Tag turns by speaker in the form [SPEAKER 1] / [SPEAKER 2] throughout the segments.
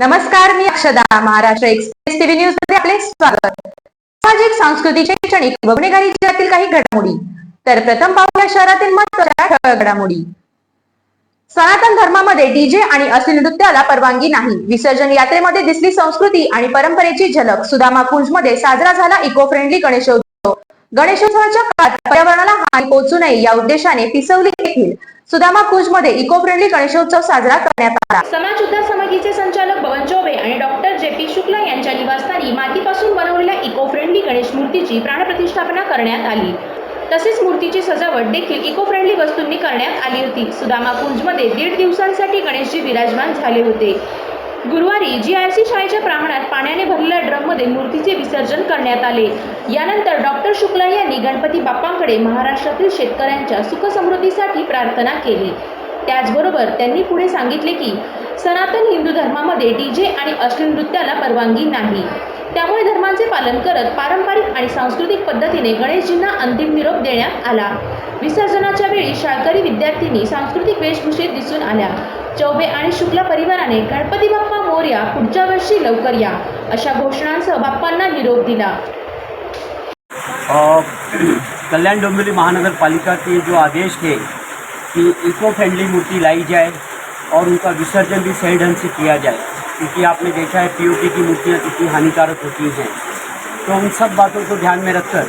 [SPEAKER 1] नमस्कार मी Akshada Maharashtra express TV न्यूजमध्ये आपले स्वागत. सामाजिक सांस्कृतिक शैक्षणिक व गुन्हेगारी जिल्ह्यातील काही घडामोडी. तर प्रथम पाहूया शहरातील महत्त्वाच्या घडामोडी. सनातन धर्मामध्ये डीजे आणि अश्लील नृत्याला परवानगी नाही. विसर्जन यात्रेमध्ये दिसली संस्कृती आणि परंपरेची झलक. सुदामा कुंजमध्ये साजरा झाला इको फ्रेंडली गणेशोत्सव. गणेशोत्सवाच्या काळात पर्यावरणाला हानी पोहोचू नये या उद्देशाने पिसवली येथील सुदामा कुंजमध्ये इको फ्रेंडली गणेशोत्सव साजरा करण्यात आला.
[SPEAKER 2] समाज उद्धार समितीचे संचालक पवन चौबे आणि डॉक्टर जे पी शुक्ला यांच्या निवासस्थानी मातीपासून बनवलेल्या इको फ्रेंडली गणेश मूर्तीची प्राणप्रतिष्ठापना करण्यात आली. तसेच मूर्तीची सजावट देखील इको फ्रेंडली वस्तूंनी करण्यात आली होती. सुदामा कुंजमध्ये दीड दिवसांसाठी गणेशजी विराजमान झाले होते. गुरुवारी जी आर सी शाळेच्या प्रांगणात पाण्याने भरलेल्या ड्रममध्ये मूर्तीचे विसर्जन करण्यात आले. यानंतर डॉक्टर शुक्ला यांनी गणपती बाप्पांकडे महाराष्ट्रातील शेतकऱ्यांच्या सुखसमृद्धीसाठी प्रार्थना केली. त्याचबरोबर त्यांनी पुढे सांगितले की सनातन हिंदू धर्मामध्ये डी जे आणि अश्लील नृत्याला परवानगी नाही. त्यामुळे धर्मांचे पालन करत पारंपरिक आणि सांस्कृतिक पद्धतीने गणेशजींना अंतिम निरोप देण्यात आला. विसर्जनाच्या वेळी शाळकरी विद्यार्थिनी सांस्कृतिक वेशभूषेत दिसून आल्या. चौबे आणि शुक्ला परिवाराने गणपती बाप्पा मोर्या पुढच्या वर्षी लवकर या, अशा घोषणांसह बाप्पांना निरोप दिला.
[SPEAKER 3] कल्याण डोंबिवली महानगर पालिका के जो आदेश थे कि इको फ्रेंडली मूर्ति लाई जाए और उनका विसर्जन भी सही ढंग से किया जाए, क्योंकि आपने देखा है पीओपी की मूर्तियाँ कितनी हानिकारक होती हैं। तो उन सब बातों को ध्यान में रखकर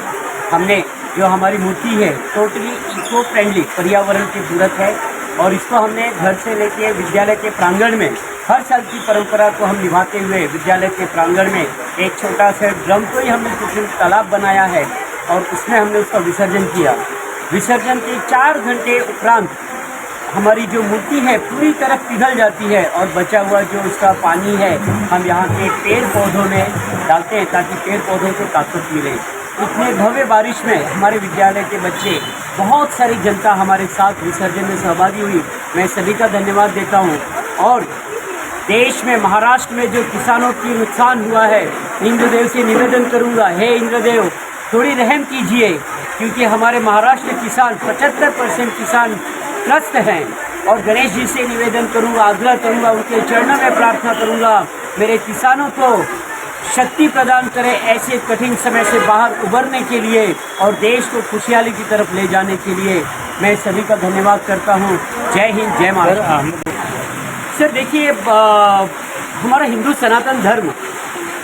[SPEAKER 3] हमने जो हमारी मूर्ति है टोटली इको फ्रेंडली पर्यावरण की ज़रूरत है और इसको हमने घर से लेके विद्यालय के प्रांगण में, हर साल की परंपरा को हम निभाते हुए विद्यालय के प्रांगण में एक छोटा सा ड्रम को ही हमने कुछ तालाब बनाया है और उसमें हमने उसका विसर्जन किया। विसर्जन के चार घंटे उपरांत हमारी जो मूर्ति है, पूरी तरह पिघल जाती है और बचा हुआ जो उसका पानी है, हम यहाँ के पेड़ पौधों में डालते हैं ताकि पेड़ पौधों को ताकत मिले। इतने भव्य बारिश में हमारे विद्यालय के बच्चे बहुत सारी जनता हमारे साथ विसर्जन में सहभागी हुई। मैं सभी का धन्यवाद देता हूँ। और देश में, महाराष्ट्र में जो किसानों की नुकसान हुआ है, इंद्रदेव से निवेदन करूँगा, हे इंद्रदेव, थोड़ी रहम कीजिए, क्योंकि हमारे महाराष्ट्र के किसान 75 परसेंट किसान त्रस्त हैं। और गणेश जी से निवेदन करूँगा, आग्रह करूँगा, उनके चरणों में प्रार्थना करूँगा, मेरे किसानों को शक्ति प्रदान करें ऐसे कठिन समय से बाहर उबरने के लिए और देश को खुशहाली की तरफ़ ले जाने के लिए मैं सभी का धन्यवाद करता हूँ। जय हिंद जय महाराष्ट्र। सर देखिए हमारा हिंदू सनातन धर्म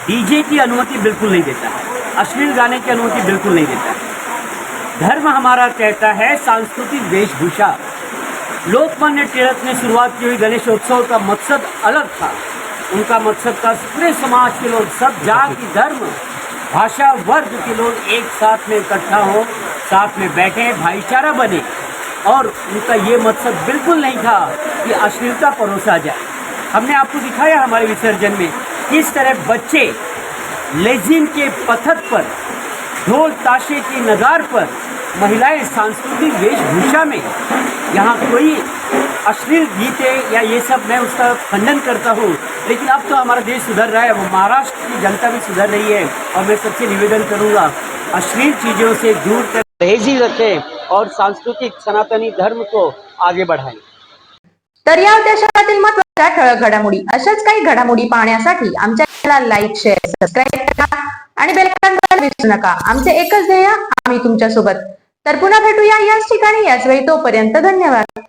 [SPEAKER 3] डीजे की अनुमति बिल्कुल नहीं देता है अश्लील गाने की अनुमति बिल्कुल नहीं देता है। धर्म हमारा कहता है सांस्कृतिक वेशभूषा। लोकमान्य टिळक ने शुरुआत की हुई गणेशोत्सव का मकसद अलग था। उनका मकसद था, पूरे समाज के लोग, सब जाति, धर्म, भाषा, वर्ग के लोग एक साथ में इकट्ठा हो, साथ में बैठे, भाईचारा बने। और उनका ये मकसद बिल्कुल नहीं था कि अश्लीलता परोसा जाए। हमने आपको दिखाया हमारे विसर्जन में, किस तरह बच्चे लेजिम के पथक पर, ढोल ताशे की नगार पर, महिलाएँ सांस्कृतिक वेशभूषा में, यहाँ कोई अश्लील गीते या ये सब मैं उसका खंडन करता हूँ। लेकिन अब तो हमारा देश सुधर रहा है महाराष्ट्र की जनता भी सुधर रही है और मैं सबसे निवेदन करूँगा अश्लील चीज़ों से दूर कर परहेजी रखें और सांस्कृतिक सनातनी धर्म को आगे बढ़ाएं।
[SPEAKER 1] तर या होत्या महत्त्वाच्या ठळक घडामोडी अशाच काही घडामोडी पाहण्यासाठी आमच्या चॅनलला लाईक शेअर सबस्क्राईब करा आणि बेल विसरू नका. आमचे एकच ध्येय आम्ही तुमच्यासोबत तर पुन्हा भेटूया याच ठिकाणी याच वेळी तोपर्यंत धन्यवाद.